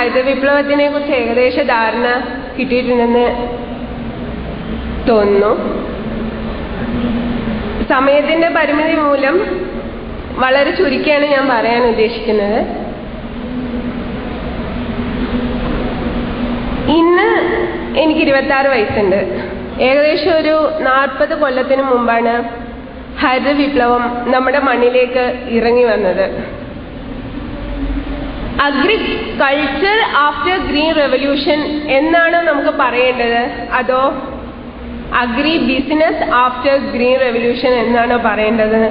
ഹരിത വിപ്ലവത്തിനെ കുറിച്ച് ഏകദേശ ധാരണ കിട്ടിയിട്ടുണ്ടെന്ന് തോന്നുന്നു. സമയത്തിന്റെ പരിമിതി മൂലം വളരെ ചുരുക്കിയാണ് ഞാൻ പറയാൻ ഉദ്ദേശിക്കുന്നത്. ഇന്ന് എനിക്ക് ഇരുപത്തി ആറ് വയസ്സുണ്ട്. ഏകദേശം ഒരു നാൽപ്പത് കൊല്ലത്തിന് മുമ്പാണ് ഹരിത വിപ്ലവം നമ്മുടെ മണ്ണിലേക്ക് ഇറങ്ങി വന്നത്. അഗ്രികൾച്ചർ ആഫ്റ്റർ ഗ്രീൻ റെവല്യൂഷൻ എന്നാണ് നമുക്ക് പറയേണ്ടത്? അതോ agri business after green revolution എന്നാണ് പറയേണ്ടത്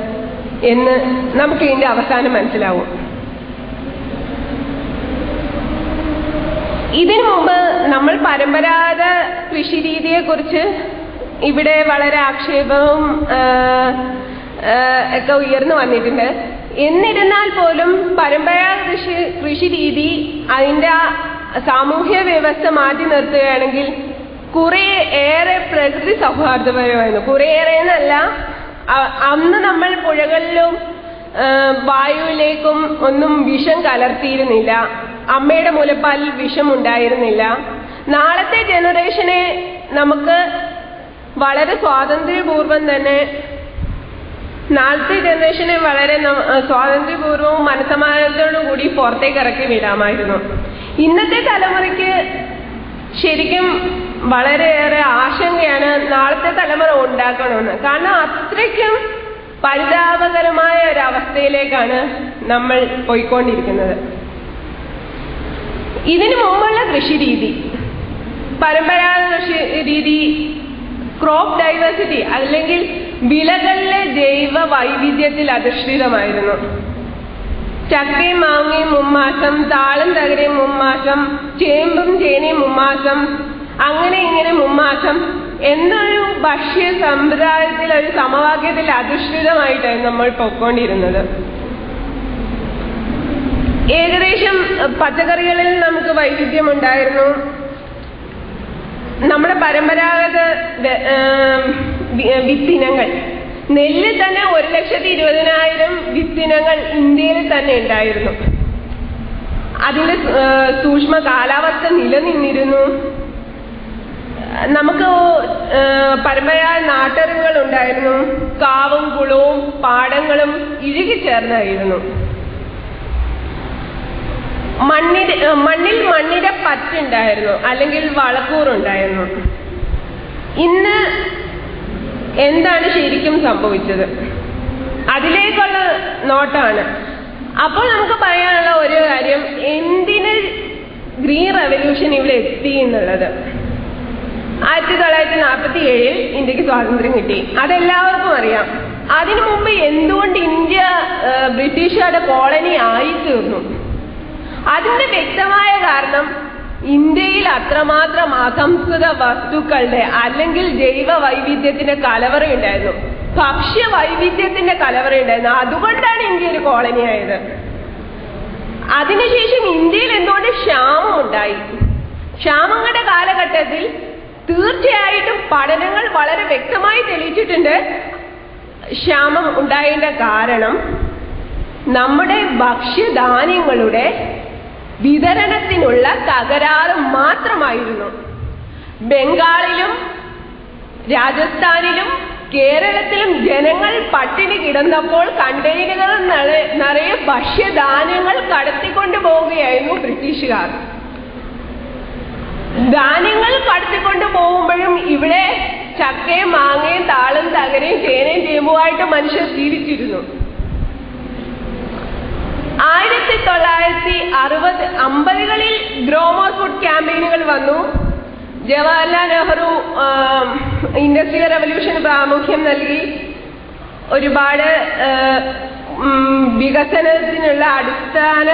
എന്ന് നമുക്ക് ഇതിന്റെ അവസാനം മനസ്സിലാവും. ഇതിനു മുമ്പ് നമ്മൾ പരമ്പരാഗത കൃഷി രീതിയെക്കുറിച്ച് ഇവിടെ വളരെ ആക്ഷേപവും ഒക്കെ ഉയർന്നു വന്നിട്ടുണ്ട്. എന്നിരുന്നാൽ പോലും പരമ്പരാഗത കൃഷി കൃഷി രീതി അതിന്റെ സാമൂഹ്യ വ്യവസ്ഥ മാറ്റി നിർത്തുകയാണെങ്കിൽ കുറെ ഏറെ പ്രകൃതി സൗഹാർദ്ദപരമായിരുന്നു. കുറേയേറെ എന്നല്ല അന്ന് നമ്മൾ പുഴകളിലും വായുവിലേക്കും ഒന്നും വിഷം കലർത്തിയിരുന്നില്ല. അമ്മയുടെ മുലപ്പാലിൽ വിഷം ഉണ്ടായിരുന്നില്ല. നാളത്തെ ജനറേഷനെ നമുക്ക് വളരെ സ്വാതന്ത്ര്യപൂർവം തന്നെ നാളത്തെ ജനറേഷനെ വളരെ സ്വാതന്ത്ര്യപൂർവവും മനസ്സമാധാനത്തോടു കൂടി പുറത്തേക്ക് ഇറക്കി വിടാമായിരുന്നു. ഇന്നത്തെ തലമുറയ്ക്ക് ശരിക്കും വളരെയേറെ ആശങ്കയാണ് നാളത്തെ തലമുറ ഉണ്ടാക്കണമെന്ന്. കാരണം അത്രയ്ക്കും പരിതാപകരമായ ഒരു അവസ്ഥയിലേക്കാണ് നമ്മൾ പോയിക്കൊണ്ടിരിക്കുന്നത്. ഇതിനു മുമ്പുള്ള കൃഷി രീതി പരമ്പരാഗത കൃഷി രീതി ക്രോപ്പ് ഡൈവേഴ്സിറ്റി അല്ലെങ്കിൽ വിളകളിലെ ജൈവ വൈവിധ്യത്തിൽ അധിഷ്ഠിതമായിരുന്നു. ചക്കയും മാങ്ങയും മുമ്മാസം താളും തകരയും മുമ്മാസം ചേമ്പും ചേനയും മുമ്മാസം അങ്ങനെ ഇങ്ങനെ മുമ്മാസം എന്നൊരു ഭക്ഷ്യ സമ്പ്രദായത്തിൽ ഒരു സമവാക്യത്തിൽ അധിഷ്ഠിതമായിട്ടാണ് നമ്മൾ പൊക്കോണ്ടിരുന്നത് ഏകദേശം പച്ചക്കറികളിൽ നമുക്ക് വൈവിധ്യമുണ്ടായിരുന്നു. നമ്മുടെ പരമ്പരാഗത വിത്തിനങ്ങൾ. നെല്ല് തന്നെ ഒരു ലക്ഷത്തി ഇരുപതിനായിരം വിത്തിനങ്ങൾ ഇന്ത്യയിൽ തന്നെ ഉണ്ടായിരുന്നു. അതിന്റെ സൂക്ഷ്മ കാലാവസ്ഥ നിലനിന്നിരുന്നു. നമുക്ക് പരമ്പരാ നാട്ടറിവുകൾ ഉണ്ടായിരുന്നു. കാവും കുളവും പാടങ്ങളും ഇഴുകിച്ചേർന്നായിരുന്നു. മണ്ണിൽ മണ്ണിൽ മണ്ണിര പറ്റുണ്ടായിരുന്നു. അല്ലെങ്കിൽ വളക്കൂറുണ്ടായിരുന്നു. ഇന്ന് എന്താണ് ശരിക്കും സംഭവിച്ചത്? അതിലേക്കുള്ള നോട്ടാണ്. അപ്പോൾ നമുക്ക് പറയാനുള്ള ഒരു കാര്യം എന്തിന് ഗ്രീൻ റെവല്യൂഷൻ ഇവിടെ എത്തി എന്നുള്ളത്. ആയിരത്തി തൊള്ളായിരത്തി നാൽപ്പത്തി ഏഴിൽ ഇന്ത്യയ്ക്ക് സ്വാതന്ത്ര്യം കിട്ടി. അതെല്ലാവർക്കും അറിയാം. അതിനു മുമ്പ് എന്തുകൊണ്ട് ഇന്ത്യ ബ്രിട്ടീഷുകാരുടെ കോളനി ആയി തീർന്നു അതിന്റെ വ്യക്തമായ കാരണം ഇന്ത്യയിൽ അത്രമാത്രം അസംസ്കൃത വസ്തുക്കളുടെ അല്ലെങ്കിൽ ജൈവ വൈവിധ്യത്തിന്റെ കലവറ ഉണ്ടായിരുന്നു. ഭക്ഷ്യ വൈവിധ്യത്തിന്റെ കലവറ ഉണ്ടായിരുന്നു. അതുകൊണ്ടാണ് ഇന്ത്യ ഒരു കോളനി ആയത്. അതിനുശേഷം ഇന്ത്യയിൽ എന്തുകൊണ്ട് ക്ഷാമം ഉണ്ടായി? ക്ഷാമങ്ങളുടെ കാലഘട്ടത്തിൽ തീർച്ചയായിട്ടും പഠനങ്ങൾ വളരെ വ്യക്തമായി തെളിയിച്ചിട്ടുണ്ട്. ക്ഷാമം ഉണ്ടായതിന്റെ കാരണം നമ്മുടെ ഭക്ഷ്യധാന്യങ്ങളുടെ വിതരണത്തിനുള്ള തകരാറ് മാത്രമായിരുന്നു. ബംഗാളിലും രാജസ്ഥാനിലും കേരളത്തിലും ജനങ്ങൾ പട്ടിണി കിടന്നപ്പോൾ കണ്ടെയ്നറുകൾ നിറയെ ഭക്ഷ്യധാന്യങ്ങൾ കടത്തിക്കൊണ്ടു പോവുകയായിരുന്നു ബ്രിട്ടീഷുകാർ. ധാന്യങ്ങൾ കടത്തിക്കൊണ്ടു പോകുമ്പോഴും ഇവിടെ ചക്കയും മാങ്ങയും താളും തകരയും ചേനയും ചേമ്പുമായിട്ട് മനുഷ്യർ ജീവിച്ചിരുന്നു. ആയിരത്തി തൊള്ളായിരത്തി അറുപത് അമ്പതുകളിൽ ഗ്രോമോ ഫുഡ് ക്യാമ്പയിനുകൾ വന്നു. ജവഹർലാൽ നെഹ്റു ഇൻഡസ്ട്രിയൽ റവല്യൂഷന് പ്രാമുഖ്യം നൽകി. ഒരുപാട് വികസനത്തിനുള്ള അടിസ്ഥാന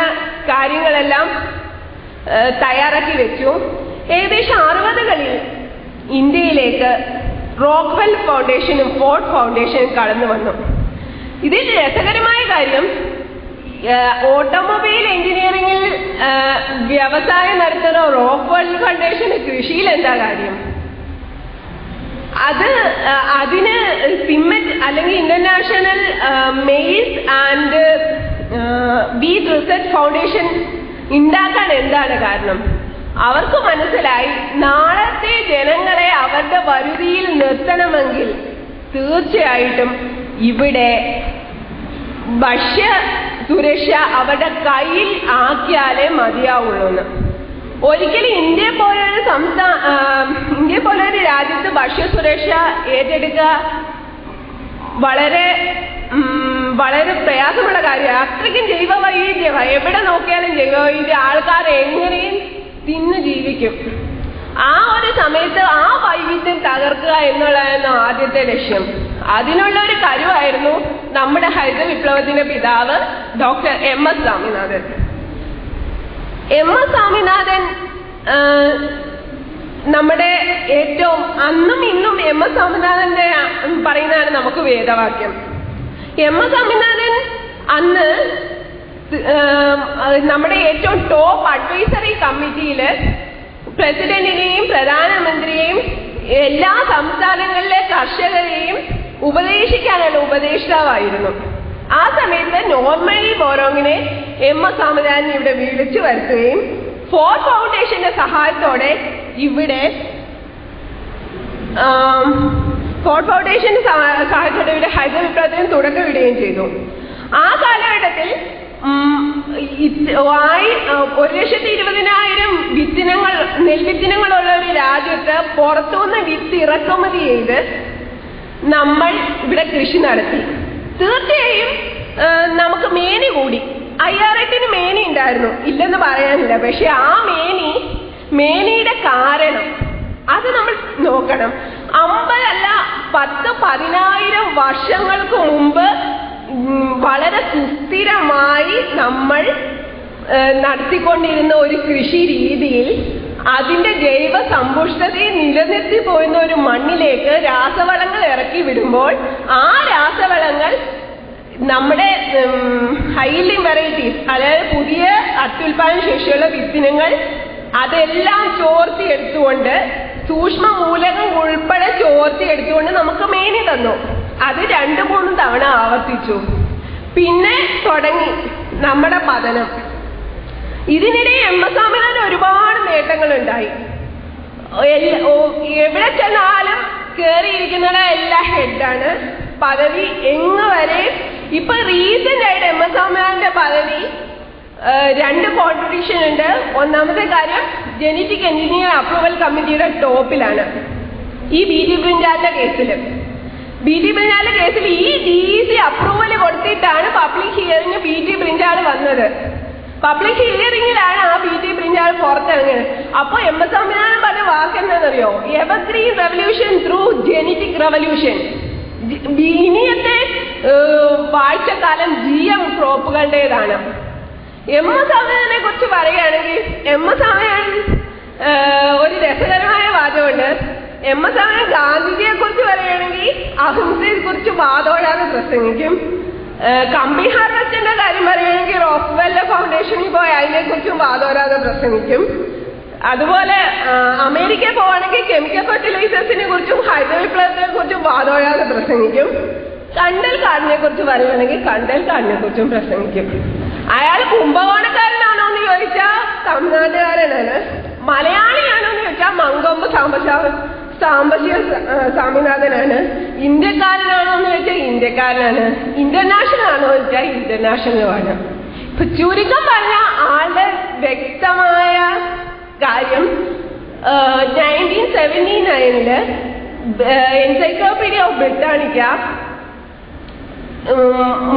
കാര്യങ്ങളെല്ലാം തയ്യാറാക്കി വെച്ചു. ഏകദേശം അറുപതുകളിൽ ഇന്ത്യയിലേക്ക് റോക്ക്വെൽ ഫൗണ്ടേഷനും ഫോർഡ് ഫൗണ്ടേഷനും കടന്നു വന്നു. ഇതിൽ രസകരമായ കാര്യം ഓട്ടോമൊബൈൽ എഞ്ചിനീയറിംഗിൽ വ്യവസായം നടത്തുന്ന റോക്ക്വെൽ ഫൗണ്ടേഷന് കൃഷിയിൽ എന്താ കാര്യം? അത് അതിന് സിമെന്റ് അല്ലെങ്കിൽ international maize and wheat research foundation ഉണ്ടാക്കാൻ എന്താണ് കാരണം? അവർക്ക് മനസ്സിലായി നാളത്തെ ജനങ്ങളെ അവരുടെ വരുതിയിൽ നിർത്തണമെങ്കിൽ തീർച്ചയായിട്ടും ഇവിടെ ഭക്ഷ്യ സുരക്ഷ അവരുടെ കയ്യിൽ ആക്കിയാലേ മതിയാവുള്ളൂ എന്ന്. ഒരിക്കലും ഇന്ത്യ പോലൊരു സംസ്ഥാന ഇന്ത്യ പോലൊരു രാജ്യത്ത് ഭക്ഷ്യസുരക്ഷ ഏറ്റെടുക്കുക വളരെ വളരെ പ്രയാസമുള്ള കാര്യമാണ്. അത്രയ്ക്കും ജൈവ വൈവിധ്യമാണ് എവിടെ നോക്കിയാലും ജൈവ വൈവിധ്യം ആൾക്കാർ എങ്ങനെയും തിന്ന് ജീവിക്കും. ആ ഒരു സമയത്ത് ആ വൈവിധ്യം തകർക്കുക എന്നുള്ളതായിരുന്നു ആദ്യത്തെ ലക്ഷ്യം. അതിനുള്ള ഒരു കരുവായിരുന്നു നമ്മുടെ ഹരിത വിപ്ലവത്തിന്റെ പിതാവ് doctor M S Swaminathan. M S Swaminathan നമ്മുടെ ഏറ്റവും അന്നും ഇന്നും എം എസ് സ്വാമിനാഥന്റെ പറയുന്നതാണ് നമുക്ക് വേദവാക്യം. എം എസ് സ്വാമിനാഥൻ അന്ന് നമ്മുടെ ഏറ്റവും ടോപ്പ് അഡ്വൈസറി കമ്മിറ്റിയിൽ പ്രസിഡന്റിനെയും പ്രധാനമന്ത്രിയെയും എല്ലാ സംസ്ഥാനങ്ങളിലെ കർഷകരെയും ഉപദേശിക്കാനുള്ള ഉപദേഷ്ടാവായിരുന്നു. ആ സമയത്ത് നോർമലി ബോറോങ്ങിനെ എം എസ് സാമരാജൻ ഇവിടെ വിളിച്ചു വരുത്തുകയും ഫോർ ഫൗണ്ടേഷന്റെ സഹായത്തോടെ ഇവിടെ ഫോർ ഫൗണ്ടേഷന്റെ സഹായത്തോടെ ഇവിടെ ഹരിത വിപ്ലവത്തിന് തുടക്കമിടുകയും ചെയ്തു. ആ കാലഘട്ടത്തിൽ ആയി- ഒരു ലക്ഷത്തി ഇരുപതിനായിരം വിത്തിനങ്ങൾ നെൽവിത്തിനങ്ങളുള്ള ഒരു രാജ്യത്ത് പുറത്തുനിന്ന് വിത്ത് ഇറക്കുമതി ചെയ്ത് നമ്മൾ ഇവിടെ കൃഷി നടത്തി. തീർച്ചയായും നമുക്ക് മേനി കൂടി. അയ്യാറെട്ടിന് മേനി ഉണ്ടായിരുന്നു. ഇല്ലെന്ന് പറയാനില്ല. പക്ഷെ ആ മേനി മേനിയുടെ കാരണം അത് നമ്മൾ നോക്കണം. അമ്പതല്ല പത്ത് പതിനായിരം വർഷങ്ങൾക്ക് മുമ്പ് വളരെ സുസ്ഥിരമായി നമ്മൾ നടത്തിക്കൊണ്ടിരുന്ന ഒരു കൃഷി രീതിയിൽ അതിന്റെ ജൈവ സമ്പുഷ്ടതയെ നിലനിർത്തി പോയുന്ന ഒരു മണ്ണിലേക്ക് രാസവളങ്ങൾ ഇറക്കി വിടുമ്പോൾ ആ രാസവളങ്ങൾ നമ്മുടെ ഹൈലി വെറൈറ്റീസ് അതായത് പുതിയ അത്യുൽപാദന ശേഷിയുള്ള വിത്തിനങ്ങൾ അതെല്ലാം ചോർത്തി എടുത്തുകൊണ്ട് സൂക്ഷ്മ മൂലകം ഉൾപ്പെടെ ചോർത്തി എടുത്തുകൊണ്ട് നമുക്ക് മേനി തന്നു. അത് രണ്ടു മൂന്ന് തവണ ആവർത്തിച്ചു. പിന്നെ തുടങ്ങി നമ്മുടെ പതനം. ഇതിനിടെ എം എസ് സ്വാമിനാഥൻ ഒരുപാട് ഓ- എവിടെ ചെന്നാലും കേറിയിരിക്കുന്നത് എല്ലാ ഹെഡാണ് പദവി എങ്ങ് വരെ ഇപ്പൊ റീസെന്റ് ആയിട്ട് എം എസ് സ്വാമിനാഥന്റെ പദവി രണ്ട് കോൺട്രിബ്യൂഷൻ ഉണ്ട്. ഒന്നാമത്തെ കാര്യം ജനറ്റിക് എഞ്ചിനീയർ അപ്രൂവൽ കമ്മിറ്റിയുടെ ടോപ്പിലാണ് ഈ ബി ജെ ബ്രിഞ്ചാലിന്റെ കേസിൽ ബി ടി ബ്രിഞ്ചാലിന്റെ കേസിൽ ഈ ഡി സി അപ്രൂവൽ കൊടുത്തിട്ടാണ് public hearing B T brinjal വന്നത്. പബ്ലിക് ഹിയറിംഗിലാണ് ആ ബി ടി ബ്രിഞ്ചാൾ പുറത്തിറങ്ങിയത്. അപ്പൊ എം എസ് സംവിധാനം പറഞ്ഞ വാക്ക് എന്താണെന്നറിയോ? Evergreen revolution through genetic revolution ഇനിയത്തെ വാഴ്ചക്കാലം ജി എം ക്രോപ്പുകളുടേതാണ് എം എസ് സംവിധാനെ കുറിച്ച് പറയുകയാണെങ്കിൽ എം എസ് സംവിധാനം ഒരു രസകരമായ വാദമുണ്ട് എം എസ് സമയൻ ഗാന്ധിജിയെ കുറിച്ച് പറയുകയാണെങ്കിൽ അഹിംസയെ കുറിച്ച് വാദോടാതെ പ്രസംഗിക്കും. കമ്പിഹാർ കമ്പി കാര്യം പറയുകയാണെങ്കിൽ റോസ്വെല്ല ഫൗണ്ടേഷനിൽ പോയി അതിനെ കുറിച്ചും വാദോരാതെ പ്രസംഗിക്കും. അതുപോലെ അമേരിക്കയിൽ പോവാണെങ്കിൽ കെമിക്കൽ ഫെർട്ടിലൈസേഴ്സിനെ കുറിച്ചും ഹൈഡ്രോ വിപ്ലവത്തെ കുറിച്ചും വാദോരാതെ പ്രസംഗിക്കും. കണ്ടൽ കാടിനെ കുറിച്ച് പറയുകയാണെങ്കിൽ കണ്ടൽ കാടിനെ കുറിച്ചും പ്രസംഗിക്കും. അയാൾ കുംഭകോണക്കാരനാണോ എന്ന് ചോദിച്ചാൽ തമിഴ്നാട്ടുകാരനാണ്. മലയാളിയാണോ എന്ന് ചോദിച്ചാൽ മങ്കൊമ്പ് സാമ്പശാ സാമ്പശിക സ്വാമിനാഥനാണ്. ഇന്ത്യക്കാരനാണോ എന്ന് വെച്ചാൽ ഇന്ത്യക്കാരനാണ്. ഇന്റർനാഷണൽ ആണോ എന്ന് വെച്ചാൽ ഇന്റർനാഷണലുമാണ്. ഇപ്പൊ ചുരുക്കം പറഞ്ഞ ആളുടെ വ്യക്തമായ കാര്യം നയന്റീൻ സെവന്റി നയനിൽ എൻസൈക്ലോപീഡിയ ഓഫ് ബ്രിട്ടാനിക്ക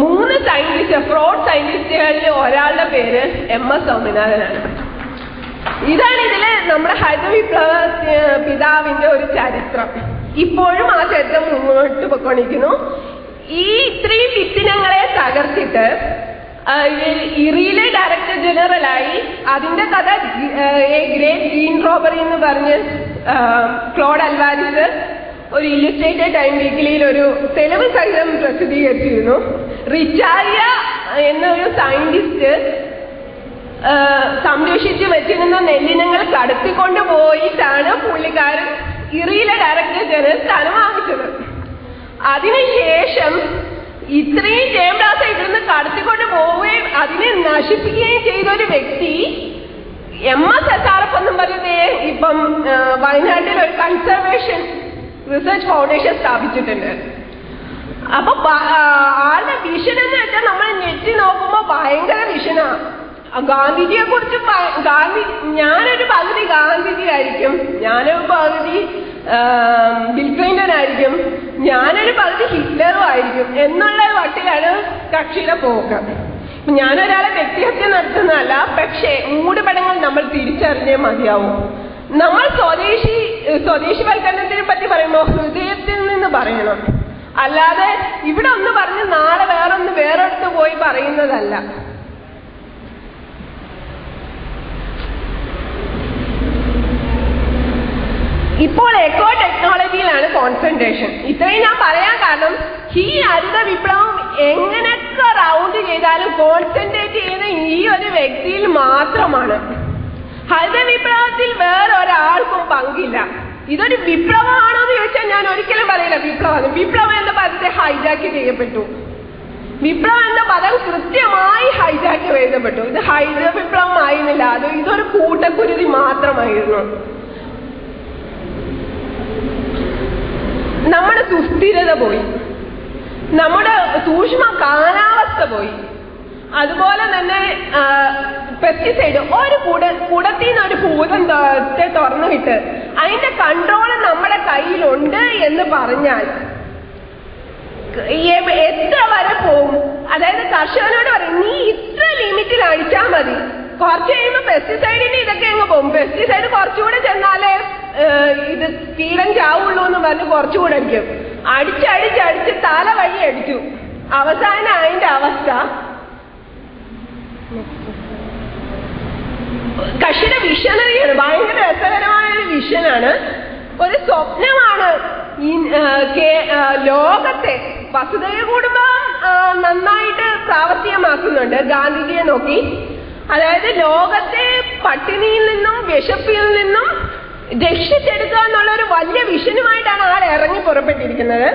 മൂന്ന് സയന്റിസ്റ്റ് ഫ്രോഡ് സയന്റിസ്റ്റുകളിൽ ഒരാളുടെ പേര് എം എസ് സ്വാമിനാഥനാണ്. ഇതാണ് ഇതിൽ നമ്മുടെ ഹരിത വിപ്ലവ പിതാവിന്റെ ഒരു ചരിത്രം. ഇപ്പോഴും ആ ചരിത്രം മുന്നോട്ട് പൊക്കോണിക്കുന്നു ഈ ഇത്രയും വിത്തിനങ്ങളെ തകർത്തിട്ട് ഇറിയിലെ ഡയറക്ടർ ജനറലായി അതിന്റെ കഥ എ ഗ്രേറ്റ് ഗ്രീൻ റോബറി എന്ന് പറഞ്ഞ് ക്ലോഡ് അൽവാരിസ് ഒരു ഇല്ലുസ്ട്രേറ്റഡ് ടൈം വീക്കിലിയിൽ ഒരു തെളിവ് സഹിതം പ്രസിദ്ധീകരിച്ചിരുന്നു. റിച്ചാരിയ എന്നൊരു സയന്റിസ്റ്റ് സംരക്ഷിച്ച് വെച്ചിരുന്ന നെല്ലിനങ്ങൾ കടത്തിക്കൊണ്ട് പോയിട്ടാണ് പുള്ളിക്കാരൻ ഇറിയിലെ ഡയറക്ടർ ജനറൽ സ്ഥാനം വാങ്ങിച്ചത്. അതിനുശേഷം ഇത്രയും ജയംദാസ ഇവിടുന്ന് കടത്തിക്കൊണ്ട് പോവുകയും അതിനെ നശിപ്പിക്കുകയും ചെയ്ത ഒരു വ്യക്തി M S S R F എന്നും പറഞ്ഞത് ഇപ്പം വയനാട്ടിൽ ഒരു കൺസർവേഷൻ റിസർച്ച് ഫൗണ്ടേഷൻ സ്ഥാപിച്ചിട്ടുണ്ട്. അപ്പൊ ആളുടെ വിഷൻ എന്ന് വെച്ചാൽ നമ്മൾ ഞെട്ടി നോക്കുമ്പോ ഭയങ്കര വിഷനാ ഗാന്ധിജിയെ കുറിച്ച് ഗാന്ധി ഞാനൊരു പകുതി ഗാന്ധിജി ആയിരിക്കും ഞാനൊരു പകുതി ബിൽ ആയിരിക്കും ഞാനൊരു പകുതി ഹിറ്റ്ലറും ആയിരിക്കും എന്നുള്ള വട്ടിലാണ് കക്ഷിയുടെ പോക്ക്. ഞാനൊരാളെ വ്യക്തിഹത്യ നടത്തുന്നതല്ല പക്ഷേ മൂടുപടങ്ങൾ നമ്മൾ തിരിച്ചറിഞ്ഞേ മതിയാവും. നമ്മൾ സ്വദേശി സ്വദേശിവൽക്കരണത്തിനെ പറ്റി പറയുമ്പോൾ ഹൃദയത്തിൽ നിന്ന് പറയണം. അല്ലാതെ ഇവിടെ ഒന്ന് പറഞ്ഞ് നാളെ വേറൊന്ന് വേറെടുത്ത് പോയി പറയുന്നതല്ല. ഇപ്പോൾ എക്കോ ടെക്നോളജിയിലാണ് കോൺസെൻട്രേഷൻ ഇത്രയും ഞാൻ പറയാൻ കാരണം ഈ ഹരിത വിപ്ലവം എങ്ങനെയൊക്കെ റൗണ്ട് ചെയ്താലും കോൺസെൻട്രേറ്റ് ചെയ്യുന്ന ഈ ഒരു വ്യക്തിയിൽ മാത്രമാണ്. ഹരിത വിപ്ലവത്തിൽ വേറെ ഒരാൾക്കും പങ്കില്ല. ഇതൊരു വിപ്ലവമാണോ എന്ന് ചോദിച്ചാൽ ഞാൻ ഒരിക്കലും പറയില്ല. വിപ്ലവം വിപ്ലവം എന്ന പദത്തെ ഹൈജാക്ക് ചെയ്യപ്പെട്ടു. വിപ്ലവം എന്ന പദം കൃത്യമായി ഹൈജാക്ക് ചെയ്യപ്പെട്ടു. ഇത് ഹൈജ വിപ്ലവം ആയിരുന്നില്ല. അത് ഇതൊരു കൂട്ടക്കുരുതി മാത്രമായിരുന്നു. നമ്മുടെ സുസ്ഥിരത പോയി. നമ്മുടെ സൂക്ഷ്മ കാലാവസ്ഥ പോയി. അതുപോലെ തന്നെ പെസ്റ്റിസൈഡ് ഒരു കുട കുടത്തിൽ നിന്ന് ഒരു ഭൂതം ത- തുറന്നു വിട്ട് അതിന്റെ കൺട്രോൾ നമ്മുടെ കയ്യിലുണ്ട് എന്ന് പറഞ്ഞാൽ എത്ര വരെ പോകും അതായത് കർഷകനോട് പറയും നീ ഇത്ര ലിമിറ്റിൽ അടിച്ചാൽ മതി. കുറച്ച് കഴിയുമ്പോൾ പെസ്റ്റിസൈഡിന് ഇതൊക്കെ അങ്ങ് പോകും പെസ്റ്റിസൈഡ് കുറച്ചുകൂടെ ചെന്നാലേ ഇത് കീടം ചാവുള്ളൂ എന്ന് പറഞ്ഞ് കുറച്ചുകൂടെ അടിക്കും. അടിച്ചടിച്ചടിച്ച് തല വഴി അടിച്ചു. അവസാനം അതിന്റെ അവസ്ഥ. കക്ഷിയുടെ വിഷനറിയാണ് ഭയങ്കര രസകരമായ ഒരു വിഷനാണ്. ഒരു സ്വപ്നമാണ് ലോകത്തെ വസുധൈവ കുടുംബം നന്നായിട്ട് പ്രാവർത്തികമാക്കുന്നുണ്ട്. ഗാന്ധിജിയെ നോക്കി. അതായത് ലോകത്തെ പട്ടിണിയിൽ നിന്നും വിശപ്പിൽ നിന്നും രക്ഷിച്ചെടുക്കുക എന്നുള്ള ഒരു വലിയ വിഷനുമായിട്ടാണ് ആൾ ഇറങ്ങി പുറപ്പെട്ടിരിക്കുന്നത്.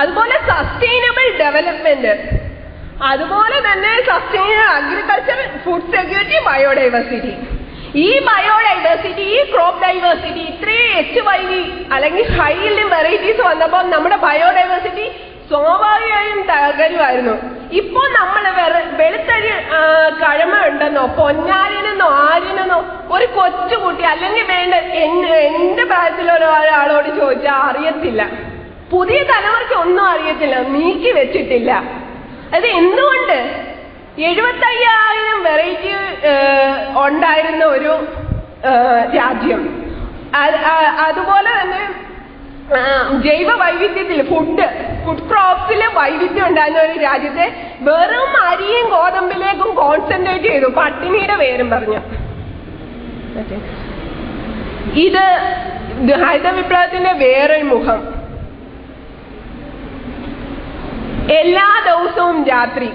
അതുപോലെ സസ്റ്റൈനബിൾ ഡെവലപ്മെന്റ് അതുപോലെ തന്നെ sustainable agriculture food security biodiversity ഈ ബയോഡൈവേഴ്സിറ്റി ഈ ക്രോപ്പ് ഡൈവേഴ്സിറ്റി ഇത്രയും എച്ച് വൈ വി അല്ലെങ്കിൽ ഹൈ വെറൈറ്റീസ് വന്നപ്പോൾ നമ്മുടെ ബയോഡൈവേഴ്സിറ്റി സ്വാഭാവികമായും തകരുമായിരുന്നു ഇപ്പൊ നമ്മൾ വെളുത്തരി കഴമ ഉണ്ടെന്നോ പൊന്നാരിനെന്നോ ആര്യനെന്നോ ഒരു കൊച്ചുകുട്ടി അല്ലെങ്കിൽ വേണ്ട എന്റെ പ്രായത്തിലുള്ള ഒരാളോട് ചോദിച്ചാൽ അറിയത്തില്ല. പുതിയ തലമുറയ്ക്ക് ഒന്നും അറിയത്തില്ല നീക്കി വെച്ചിട്ടില്ല. അത് എന്തുകൊണ്ട്? എഴുപത്തയ്യായിരം വെറൈറ്റി ഉണ്ടായിരുന്ന ഒരു രാജ്യം. അത് അതുപോലെ തന്നെ ജൈവ വൈവിധ്യത്തിൽ ഫുഡ് ഫുഡ് ക്രോപ്സിൽ വൈവിധ്യം ഉണ്ടായിരുന്ന ഒരു രാജ്യത്തെ വെറും അരിയും ഗോതമ്പിലേക്കും കോൺസെൻട്രേറ്റ് ചെയ്തു. പട്ടിണിയുടെ പേരും പറഞ്ഞു. ഇത് ഹരിത വിപ്ലവത്തിന്റെ വേറൊരു മുഖം. എല്ലാ ദിവസവും രാത്രി.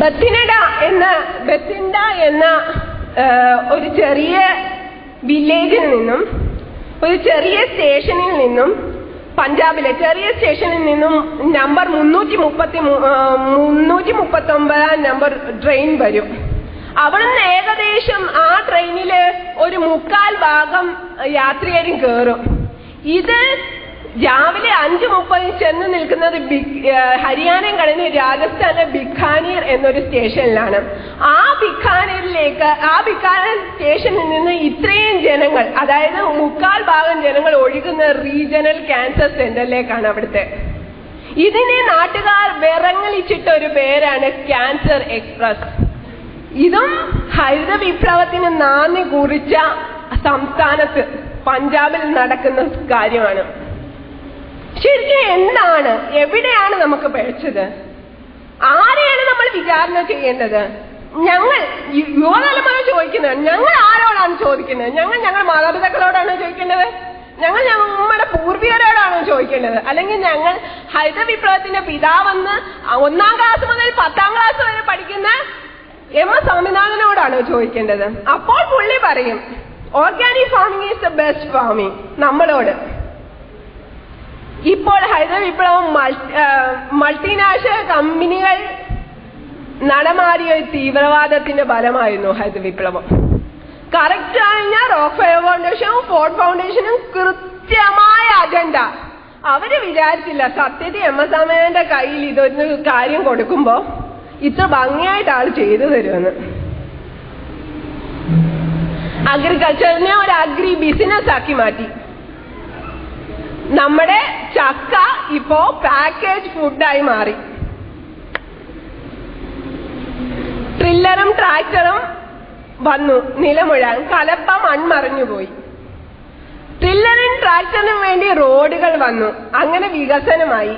ബത്തിനഡ എന്ന ബത്തിൻഡ എന്ന ഒരു ചെറിയ വില്ലേജിൽ നിന്നും ഒരു ചെറിയ സ്റ്റേഷനിൽ നിന്നും പഞ്ചാബിലെ ചെറിയ സ്റ്റേഷനിൽ നിന്നും നമ്പർ മുന്നൂറ്റി മുപ്പത്തി മുന്നൂറ്റി മുപ്പത്തി ഒമ്പതാം നമ്പർ ട്രെയിൻ വരും. അവിടുന്ന് ഏകദേശം ആ ട്രെയിനിൽ ഒരു മുക്കാൽ ഭാഗം യാത്രികരും കയറും ഇത് രാവിലെ അഞ്ചു മുപ്പതിന് ചെന്ന് നിൽക്കുന്നത് ഹരിയാനൻ കഴിഞ്ഞ് രാജസ്ഥാനിലെ ബിഖാനീർ എന്നൊരു സ്റ്റേഷനിലാണ്. ആ ബിഖാനീറിലേക്ക് ആ ബിക്കാനീർ സ്റ്റേഷനിൽ നിന്ന് ഇത്രയും ജനങ്ങൾ അതായത് മുക്കാൽ ഭാഗം ജനങ്ങൾ ഒഴുകുന്ന റീജിയണൽ ക്യാൻസർ സെന്ററിലേക്കാണ് അവിടുത്തെ. ഇതിനെ നാട്ടുകാർ വിറങ്ങലിച്ചിട്ട ഒരു പേരാണ് ക്യാൻസർ എക്സ്പ്രസ്. ഇതും ഹരിത വിപ്ലവത്തിന് നാന്ദി കുറിച്ച സംസ്ഥാനത്ത് പഞ്ചാബിൽ നടക്കുന്ന കാര്യമാണ്. ശരിക്കും എന്താണ്? എവിടെയാണ് നമുക്ക് പിഴച്ചത് ആരെയാണ് നമ്മൾ വിചാരണ ചെയ്യേണ്ടത്? ഞങ്ങൾ യുവതലമുറ ചോദിക്കുന്നത് ഞങ്ങൾ ആരോടാണ് ചോദിക്കുന്നത്? ഞങ്ങൾ ഞങ്ങൾ മാതാപിതാക്കളോടാണോ ചോദിക്കേണ്ടത്? ഞങ്ങൾ നമ്മുടെ പൂർവികരോടാണോ ചോദിക്കേണ്ടത്? അല്ലെങ്കിൽ ഞങ്ങൾ ഹരിത വിപ്ലവത്തിന്റെ പിതാവെന്ന് ഒന്നാം ക്ലാസ് മുതൽ പത്താം ക്ലാസ് വരെ പഠിക്കുന്ന എം എസ് സ്വാമിനാഥനോടാണോ ചോദിക്കേണ്ടത്. അപ്പോൾ പുള്ളി പറയും organic farming is the best farming നമ്മളോട്. ഹരിത വിപ്ലവം മൾട്ടിനാഷണൽ കമ്പനികൾ നടമാറിയ ഒരു തീവ്രവാദത്തിന്റെ ഫലമായിരുന്നു ഹരിത വിപ്ലവം. കറക്റ്റ് കഴിഞ്ഞാൽ റോക്ക് ഫയർ ഫൗണ്ടേഷനും ഫോർഡ് ഫൗണ്ടേഷനും കൃത്യമായ അജണ്ട അവർ വിചാരിച്ചില്ല സത്യത്തിൽ എം എസ് അമ്മേന്റെ കയ്യിൽ ഇതൊരു കാര്യം കൊടുക്കുമ്പോ ഇത്ര ഭംഗിയായിട്ട് ആൾ ചെയ്തു തരുമെന്ന്. അഗ്രികൾച്ചറിനെ ഒരു അഗ്രി ബിസിനസ് ആക്കി മാറ്റി. നമ്മുടെ ചക്ക ഇപ്പോ പാക്കേജ് ഫുഡായി മാറി. ട്രില്ലറും ട്രാക്ടറും വന്നു നിലമുഴാൻ. കലപ്പ മൺമറിഞ്ഞുപോയി ട്രില്ലറും ട്രാക്ടറിനും വേണ്ടി റോഡുകൾ വന്നു അങ്ങനെ വികസനമായി.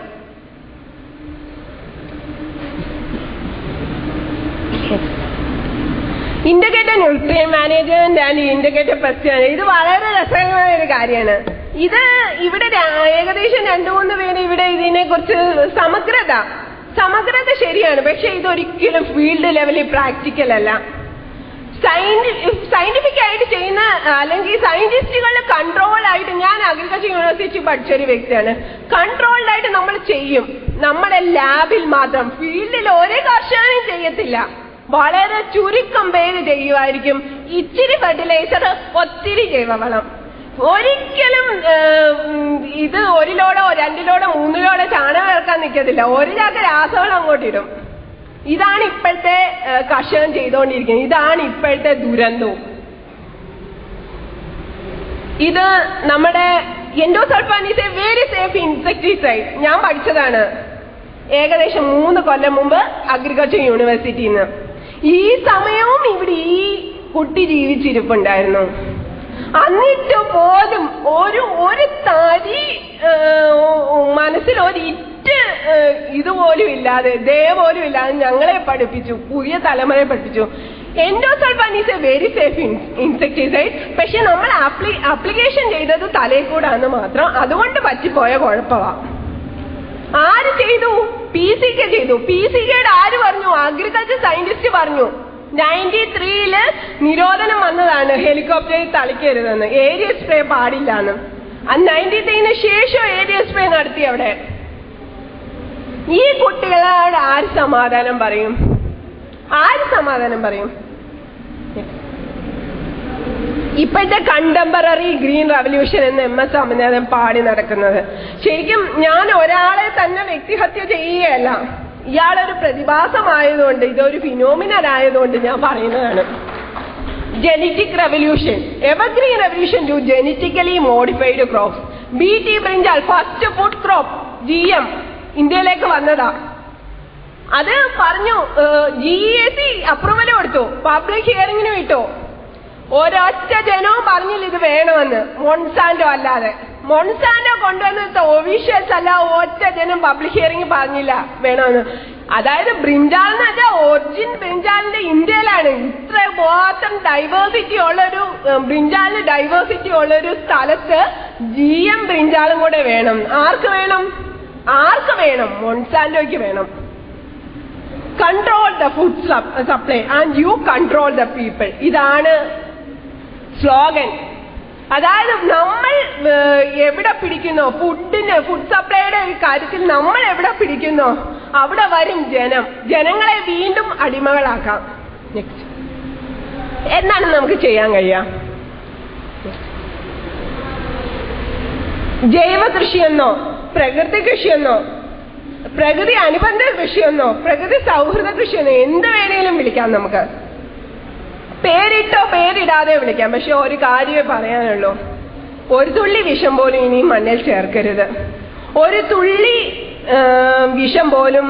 Integrated nutrient management and integrated pest ഇത് വളരെ രസകരമായ ഒരു കാര്യമാണ്. ഇത് ഇവിടെ ഏകദേശം രണ്ടു മൂന്ന് പേര് ഇവിടെ ഇതിനെ കുറിച്ച് സമഗ്രത. സമഗ്രത ശരിയാണ്. പക്ഷെ ഇതൊരിക്കലും ഫീൽഡ് ലെവലിൽ പ്രാക്ടിക്കൽ അല്ല. സയന്റിഫിക് ആയിട്ട് ചെയ്യുന്ന അല്ലെങ്കിൽ സയന്റിസ്റ്റുകൾ കൺട്രോൾ ആയിട്ട് ഞാൻ അഗ്രികൾച്ചർ യൂണിവേഴ്സിറ്റി പഠിച്ച ഒരു വ്യക്തിയാണ്. കൺട്രോൾഡ് ആയിട്ട് നമ്മൾ ചെയ്യും. നമ്മുടെ ലാബിൽ മാത്രം. ഫീൽഡിൽ ഒരേ കർഷകനും ചെയ്യത്തില്ല. വളരെ ചുരുക്കം പേര് ചെയ്യുമായിരിക്കും. ഇച്ചിരി ഫെർട്ടിലൈസർ ഒത്തിരി ജൈവവളം. ഒരിക്കലും ഇത് ഒരു ലോഡോ മൂന്നിലോടോ ചാണകം ഇറക്കാൻ നിൽക്കത്തില്ല ഒരു ചാക്ക് രാസവളം അങ്ങോട്ടിടും ഇതാണ് ഇപ്പോഴത്തെ കർഷകൻ ചെയ്തുകൊണ്ടിരിക്കുന്നത്. ഇതാണ് ഇപ്പോഴത്തെ ദുരന്തവും ഇത് നമ്മുടെ endosulfan is a very safe insecticide ഞാൻ പഠിച്ചതാണ്. ഏകദേശം മൂന്ന് കൊല്ലം മുമ്പ് അഗ്രികൾച്ചർ യൂണിവേഴ്സിറ്റിയിൽ നിന്ന് ഈ സമയവും ഇവിടെ ഈ കുട്ടി ജീവിച്ചിരിപ്പുണ്ടായിരുന്നു. എന്നിട്ട് പോലും ഒരു ഒരു തരി മനസ്സിൽ ഒരു ഇറ്റ് ഇതുപോലും ഇല്ലാതെ ദേ പോലും ഇല്ലാതെ ഞങ്ങളെ പഠിപ്പിച്ചു പുതിയ തലമുറയെ പഠിപ്പിച്ചു. Endosulfan is a very safe insecticide പക്ഷെ നമ്മൾ അപ്ലിക്കേഷൻ ചെയ്തത് തലയിൽ കൂടാന്ന് മാത്രം. അതുകൊണ്ട് പറ്റിപ്പോയ കുഴപ്പമാ ആര് ചെയ്തു? പി സി കെ ചെയ്തു. പി സി കെയുടെ ആര് പറഞ്ഞു? അഗ്രികൾച്ചർ സയന്റിസ്റ്റ് പറഞ്ഞു. നയന്റി ത്രീയിൽ നിരോധനം വന്നതാണ് ഹെലികോപ്റ്ററിൽ തളിക്കരുതെന്ന്. Area spray പാടില്ലാന്ന്. ആ നയന്റി ത്രീന് ശേഷം ഏരിയ സ്പ്രേ നടത്തി അവിടെ. ഈ കുട്ടികളോട് ആര് സമാധാനം പറയും? ആര് സമാധാനം പറയും? ഇപ്പോഴത്തെ കണ്ടംപററി ഗ്രീൻ റവല്യൂഷൻ എന്ന് എം എസ് സ്വാമിനാഥൻ പാടി നടക്കുന്നത്. ശരിക്കും ഞാൻ ഒരാളെ തന്നെ വ്യക്തിഹത്യ ചെയ്യുകയല്ല. ഇയാളൊരു പ്രതിഭാസമായതുകൊണ്ട് ഇതൊരു ഫിനോമിനൽ ആയതുകൊണ്ട് ഞാൻ പറയുന്നതാണ്. Genetic revolution evergreen revolution to genetically modified crops B T brinjal first food crop G M ഇന്ത്യയിലേക്ക് വന്നതാ. അത് പറഞ്ഞു ജി എ സി അപ്രൂവൽ കൊടുത്തു. പബ്ലിക് ഹിയറിംഗിന് വിട്ടു. ഒരൊറ്റ ജനവും പറഞ്ഞില്ല ഇത് വേണമെന്ന്. മോൺസാൻഡോ അല്ലാതെ. മൊൺസാൻഡോ കൊണ്ടുവന്ന ഒഫീഷ്യൽസ് അല്ല ഒറ്റ ജനം പബ്ലിക് ഹിയറിംഗ് പറഞ്ഞില്ല. വേണമെന്ന് അതായത് ബ്രിഞ്ചാൽ എന്ന് വെച്ചാൽ ഒറിജിൻ ബ്രിഞ്ചാലിന്റെ ഇന്ത്യയിലാണ്. ഇത്ര മാത്രം ഡൈവേഴ്സിറ്റി ഉള്ളൊരു ബ്രിഞ്ചാലിന് ഡൈവേഴ്സിറ്റി ഉള്ളൊരു സ്ഥലത്ത് ജി എം ബ്രിഞ്ചാളും കൂടെ വേണം. ആർക്ക് വേണം? ആർക്ക് വേണം? മൊൺസാൻഡോയ്ക്ക് വേണം. Control the food supply and you control the people ഇതാണ് സ്ലോഗൻ അതായത് നമ്മൾ എവിടെ പിടിക്കുന്നു? ഫുഡിന് ഫുഡ് സപ്ലൈയുടെ കാര്യത്തിൽ നമ്മൾ എവിടെ പിടിക്കുന്നു? അവിടെ വരും ജനം. ജനങ്ങളെ വീണ്ടും അടിമകളാക്കാം. നെക്സ്റ്റ് എന്താണ് നമുക്ക് ചെയ്യാൻ കഴിയുക? ജൈവ കൃഷിയെന്നോ പ്രകൃതി കൃഷിയെന്നോ പ്രകൃതി അനുബന്ധ കൃഷിയെന്നോ പ്രകൃതി സൗഹൃദ കൃഷിയെന്നോ എന്ത് വേണേലും വിളിക്കാം നമുക്ക്. പേരിട്ടോ പേരിടാതെ വിളിക്കാം. പക്ഷെ ഒരു കാര്യമേ പറയാനുള്ളൂ. ഒരു തുള്ളി വിഷം പോലും ഇനി മണ്ണിൽ ചേർക്കരുത്. ഒരു തുള്ളി വിഷം പോലും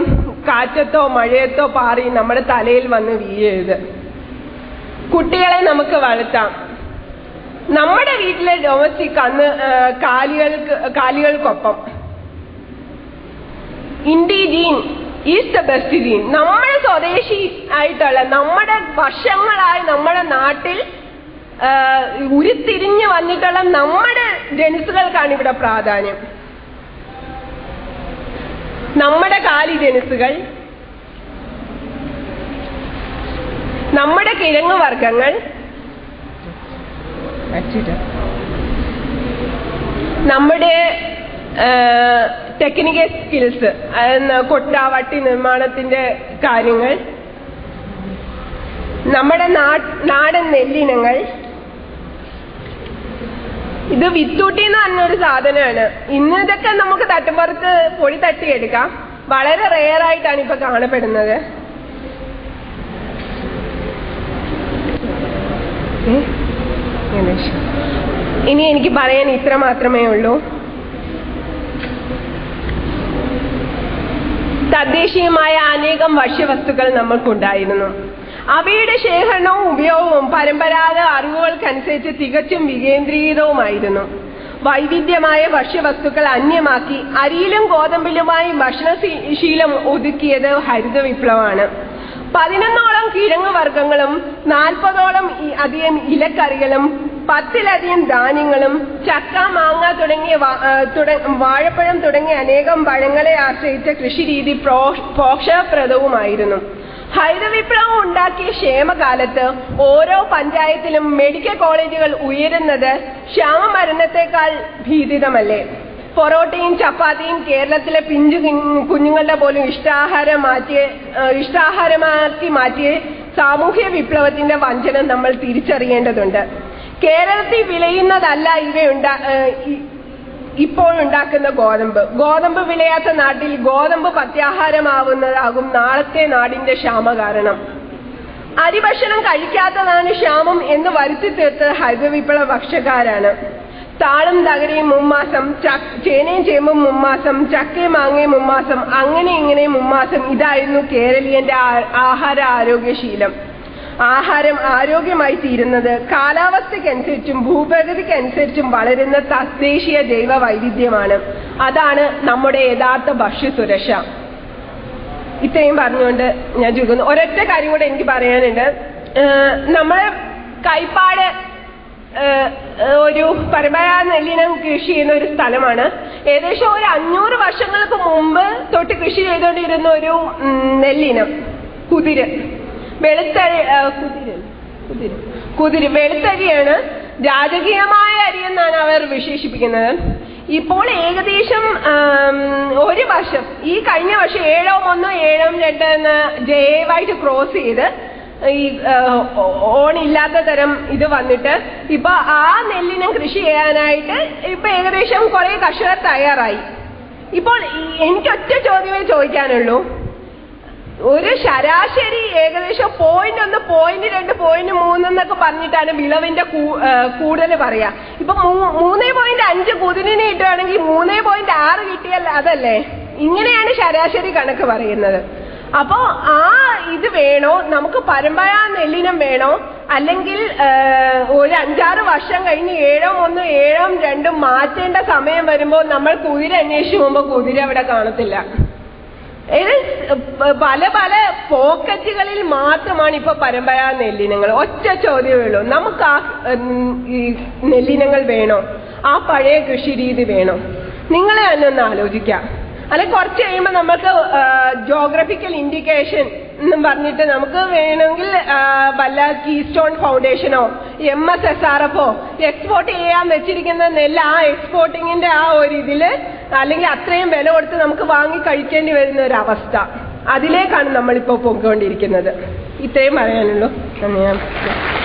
കാറ്റത്തോ മഴയത്തോ പാറി നമ്മുടെ തലയിൽ വന്ന് വീഴരുത്. കുട്ടികളെ നമുക്ക് വളർത്താം. നമ്മുടെ വീട്ടിലെ ഡൊമസ്റ്റിക് അന്ന് ആ, കാലികൾക്ക് കാലികൾക്കൊപ്പം. Indigene is the best gene നമ്മൾ സ്വദേശി ആയിട്ടുള്ള നമ്മുടെ വർഷങ്ങളായി നമ്മുടെ നാട്ടിൽ ഉരുത്തിരിഞ്ഞു ഉരുത്തിരിഞ്ഞ് വന്നിട്ടുള്ള നമ്മുടെ ജനുസുകൾക്കാണ് ഇവിടെ പ്രാധാന്യം. നമ്മുടെ കാലി ജനുസുകൾ നമ്മുടെ കിഴങ്ങ് വർഗങ്ങൾ നമ്മുടെ ടെക്നിക്കൽ സ്കിൽസ് കൊട്ടാവട്ടി നിർമ്മാണത്തിന്റെ കാര്യങ്ങൾ നമ്മുടെ നാടൻ നെല്ലിനങ്ങൾ. ഇത് വിത്തൂട്ടി എന്ന് പറഞ്ഞൊരു സാധനമാണ്. ഇന്ന് ഇതൊക്കെ നമുക്ക് തട്ടുപുറത്ത് പൊടി തട്ടിയെടുക്കാം. വളരെ റെയർ ആയിട്ടാണ് ഇപ്പൊ കാണപ്പെടുന്നത്. ഇനി എനിക്ക് പറയാൻ ഇത്ര മാത്രമേ ഉള്ളൂ. തദ്ദേശീയമായ അനേകം ഭക്ഷ്യവസ്തുക്കൾ നമ്മൾക്കുണ്ടായിരുന്നു. അവയുടെ ശേഖരണവും ഉപയോഗവും പരമ്പരാഗത അറിവുകൾക്കനുസരിച്ച് തികച്ചും വികേന്ദ്രീകൃതവുമായിരുന്നു. വൈവിധ്യമായ ഭക്ഷ്യവസ്തുക്കൾ അന്യമാക്കി അരിയിലും ഗോതമ്പിലുമായി ഭക്ഷണശീലം ഒതുക്കിയത് ഹരിത വിപ്ലവമാണ് പതിനൊന്നോളം കിഴങ്ങ് വർഗങ്ങളും നാൽപ്പതോളം അധികം ഇലക്കറികളും പത്തിലധികം ധാന്യങ്ങളും ചക്ക മാങ്ങ തുടങ്ങിയ വാഴപ്പഴം തുടങ്ങിയ അനേകം പഴങ്ങളെ ആശ്രയിച്ച കൃഷിരീതി പ്രോ- പോഷകപ്രദവുമായിരുന്നു. ഹരിതവിപ്ലവം ഉണ്ടാക്കിയ ക്ഷേമകാലത്ത് ഓരോ പഞ്ചായത്തിലും മെഡിക്കൽ കോളേജുകൾ ഉയരുന്നത് ക്ഷാമമരണത്തെക്കാൾ ഭീതിതമല്ലേ? പൊറോട്ടയും ചപ്പാത്തിയും കേരളത്തിലെ പിഞ്ചു കുഞ്ഞ് കുഞ്ഞുങ്ങളുടെ പോലും ഇഷ്ടാഹാരം മാറ്റിയ ഇഷ്ടാഹാരമാക്കി മാറ്റിയ സാമൂഹ്യ വിപ്ലവത്തിന്റെ വഞ്ചന നമ്മൾ തിരിച്ചറിയേണ്ടതുണ്ട്. കേരളത്തിൽ വിളയുന്നതല്ല ഇവയുണ്ടാ ഇപ്പോഴുണ്ടാക്കുന്ന ഗോതമ്പ്. ഗോതമ്പ് വിളയാത്ത നാട്ടിൽ ഗോതമ്പ് പത്യാഹാരമാവുന്നതാകും നാളത്തെ നാടിന്റെ ക്ഷാമ കാരണം. അരിഭക്ഷണം കഴിക്കാത്തതാണ് ക്ഷാമം എന്ന് വരുത്തി തീർത്ത ഹരിത വിപ്ലവ ഭക്ഷ്യക്കാരാണ് താളും തകരയും മുമ്മാസം ചേനയും ചേമ്പും മുമ്മാസം ചക്കയും മാങ്ങയും മുമ്മാസം അങ്ങനെ ഇങ്ങനെ മുമ്മാസം. ഇതായിരുന്നു കേരളീയന്റെ ആഹാര ആരോഗ്യശീലം. ആഹാരം ആരോഗ്യമായി തീരുന്നത് കാലാവസ്ഥയ്ക്കനുസരിച്ചും ഭൂപ്രകൃതിക്കനുസരിച്ചും വളരുന്ന തദ്ദേശീയ ജൈവ വൈവിധ്യമാണ് അതാണ് നമ്മുടെ യഥാർത്ഥ ഭക്ഷ്യസുരക്ഷ. ഇത്രയും പറഞ്ഞുകൊണ്ട് ഞാൻ ചുരുക്കുന്നു. ഒരൊറ്റ കാര്യം കൂടെ എനിക്ക് പറയാനുണ്ട്. നമ്മൾ കൈപ്പാട് ഒരു പരമ്പരാഗത നെല്ലിനം കൃഷി ചെയ്യുന്ന ഒരു സ്ഥലമാണ്. ഏകദേശം ഒരു അഞ്ഞൂറ് വർഷങ്ങൾക്ക് മുമ്പ് തൊട്ട് കൃഷി ചെയ്തുകൊണ്ടിരുന്ന ഒരു നെല്ലിനം കുതിര്. വെളുത്തരി കുതിര കുതിര കുതിര. വെളുത്തരിയാണ് രാജകീയമായ അരി എന്നാണ് അവർ വിശേഷിപ്പിക്കുന്നത്. ഇപ്പോൾ ഏകദേശം ഒരു വർഷം ഈ കഴിഞ്ഞ വർഷം ഏഴോ ഒന്നോ ഏഴോ രണ്ട് എന്ന് ജയവായിട്ട് ക്രോസ് ചെയ്ത് ഈ ഓണില്ലാത്ത തരം ഇത് വന്നിട്ട് ഇപ്പൊ ആ നെല്ലിനെ കൃഷി ചെയ്യാനായിട്ട് ഇപ്പൊ ഏകദേശം കുറെ കർഷകർ തയ്യാറായി. ഇപ്പോൾ എനിക്കൊറ്റ ചോദ്യമേ ചോദിക്കാനുള്ളൂ. ഒരു ശരാശരി ഏകദേശം പോയിന്റ് ഒന്ന് പോയിന്റ് രണ്ട് പോയിന്റ് മൂന്ന് എന്നൊക്കെ പറഞ്ഞിട്ടാണ് വിളവിന്റെ കൂടുതൽ പറയാ. ഇപ്പൊ മൂന്നേ പോയിന്റ് അഞ്ച് കുതിരിനെ കിട്ടുകയാണെങ്കിൽ മൂന്നേ പോയിന്റ് ആറ് കിട്ടിയാൽ അതല്ലേ? ഇങ്ങനെയാണ് ശരാശരി കണക്ക് പറയുന്നത്. അപ്പോ ആ ഇത് വേണോ? നമുക്ക് പരമ്പരാ നെല്ലിനം വേണോ? അല്ലെങ്കിൽ ഒരു അഞ്ചാറ് വർഷം കഴിഞ്ഞ് ഏഴോ ഒന്നും ഏഴോ രണ്ടും മാറ്റേണ്ട സമയം വരുമ്പോൾ നമ്മൾ കുതിര അന്വേഷിച്ച് പോകുമ്പോൾ കുതിര അവിടെ കാണത്തില്ല. പല പല പോക്കറ്റുകളിൽ മാത്രമാണ് ഇപ്പൊ പരമ്പരാ നെല്ലിനങ്ങൾ. ഒറ്റ ചോദ്യമേ ഉള്ളൂ. നമുക്ക് ആ നെല്ലിനങ്ങൾ വേണോ? ആ പഴയ കൃഷി രീതി വേണോ? നിങ്ങളെ തന്നെ ഒന്ന് ആലോചിക്കാം. അല്ലെ കുറച്ച് കഴിയുമ്പോൾ നമുക്ക് ജോഗ്രഫിക്കൽ ഇൻഡിക്കേഷൻ എന്നും പറഞ്ഞിട്ട് നമുക്ക് വേണമെങ്കിൽ വല്ല കീസ്റ്റോൺ ഫൗണ്ടേഷനോ എം എസ് എസ് ആർ എഫോ എക്സ്പോർട്ട് ചെയ്യാൻ വെച്ചിരിക്കുന്ന നെല്ല് ആ എക്സ്പോർട്ടിങ്ങിന്റെ ആ ഒരു ഇതിൽ അല്ലെങ്കിൽ അത്രയും വില കൊടുത്ത് നമുക്ക് വാങ്ങി കഴിക്കേണ്ടി വരുന്ന ഒരു അവസ്ഥ. അതിലേക്കാണ് നമ്മളിപ്പോ പോയിക്കൊണ്ടിരിക്കുന്നത്. ഇത്രയും പറയാനുള്ളൂ. നന്ദി.